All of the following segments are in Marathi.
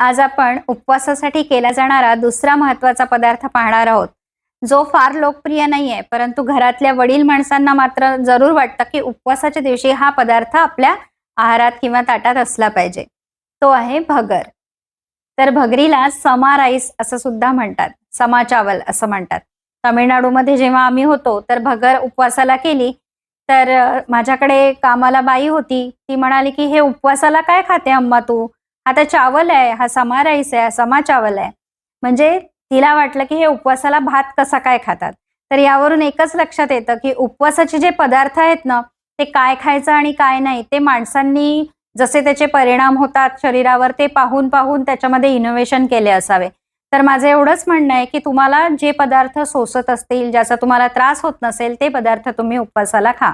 आज आपण उपवासासाठी केला जाणारा दुसरा महत्त्वाचा पदार्थ पाहणार आहोत. जो फार लोकप्रिय नाहीये परंतु घरातल्या वडील माणसांना मात्र जरूर वाटतं की उपवासाच्या दिवशी हा पदार्थ आपल्या आहारात किंवा ताटात असला पाहिजे. तो आहे भगर. तर भगरीला समा राईस असं सुद्धा म्हणतात. समा चावल असं म्हणतात. तामिळनाडूमध्ये जेव्हा आम्ही होतो तर भगर उपवासाला केली. तर माझ्याकडे कामाला बाई होती. ती म्हणाली की हे उपवासाला काय खाते अम्मा तू? हा तर चावल आहे हा समा राईस आहे हा समा चावल आहे. म्हणजे तिला वाटलं की हे उपवासाला भात कसा काय खातात? तर यावरून एकच लक्षात येतं की उपवासाचे जे पदार्थ आहेत ना ते काय खायचं आणि काय नाही ते माणसांनी जसे त्याचे परिणाम होतात शरीरावर ते पाहून पाहून त्याच्यामध्ये इनोव्हेशन केले असावे. तर माझं एवढंच म्हणणं आहे की तुम्हाला जे पदार्थ सोसत असतील ज्याचा तुम्हाला त्रास होत नसेल ते पदार्थ तुम्ही उपवासाला खा.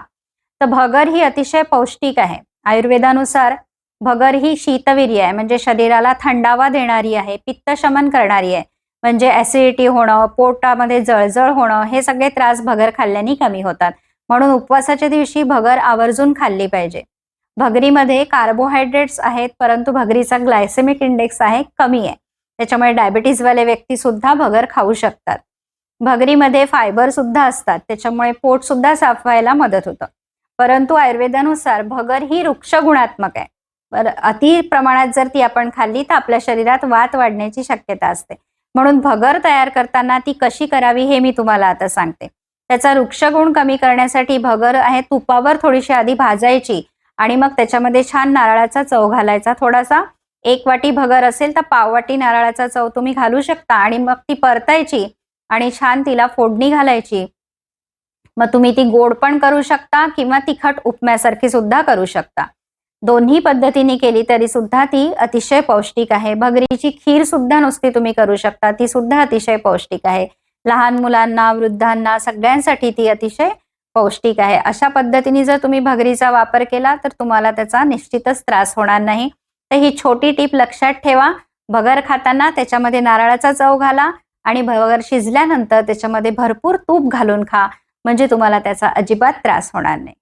तर भगर ही अतिशय पौष्टिक आहे. आयुर्वेदानुसार भगर ही शीतवीर्य आहे म्हणजे शरीराला थंडावा देणारी आहे पित्तशमन करणारी आहे. म्हणजे ऍसिडिटी होणं पोटामध्ये जळजळ होणं हे सगळे त्रास भगर खाल्ल्याने कमी होतात. म्हणून उपवासाच्या दिवशी भगर आवर्जून खाल्ली पाहिजे. भगरीमध्ये कार्बोहायड्रेट्स आहेत परंतु भगरीचा ग्लायसेमिक इंडेक्स आहे कमी आहे. त्याच्यामुळे डायबिटीजवाले व्यक्ती सुद्धा भगर खाऊ शकतात. भगरीमध्ये फायबर सुद्धा असतात त्याच्यामुळे पोट सुद्धा साफ व्हायला मदत होतं. परंतु आयुर्वेदानुसार भगर ही वृक्ष गुणात्मक आहे. अति प्रमाणात जर ती आपण खाल्ली तर आपल्या शरीरात वात वाढण्याची शक्यता असते. म्हणून भगर तयार करताना ती कशी करावी हे मी तुम्हाला आता सांगते. त्याचा वृक्षगुण कमी करण्यासाठी भगर आहे तुपावर थोडीशी आधी भाजायची आणि मग त्याच्यामध्ये छान नारळाचा चव घालायचा. थोडासा एक वाटी भगर असेल तर पाव वाटी नारळाचा चव तुम्ही घालू शकता आणि मग ती परतायची आणि छान तिला फोडणी घालायची. मग तुम्ही ती गोड पण करू शकता किंवा तिखट उपम्यासारखी सुद्धा करू शकता. दोन्ही पद्धतीने केली तरी सुद्धा ती अतिशय पौष्टिक आहे. भगरीची खीर सुद्धा नुसती तुम्ही करू शकता ती सुद्धा अतिशय पौष्टिक आहे. लहान मुलांना वृद्धांना सगळ्यांसाठी ती अतिशय पौष्टिक आहे. अशा पद्धतीने जर तुम्ही भगरीचा वापर केला तर तुम्हाला त्याचा निश्चितच त्रास होणार नाही. तर ही छोटी टीप लक्षात ठेवा. भगर खाताना त्याच्यामध्ये नारळाचा चव घाला आणि भगर शिजल्यानंतर त्याच्यामध्ये भरपूर तूप घालून खा. म्हणजे तुम्हाला त्याचा अजिबात त्रास होणार नाही.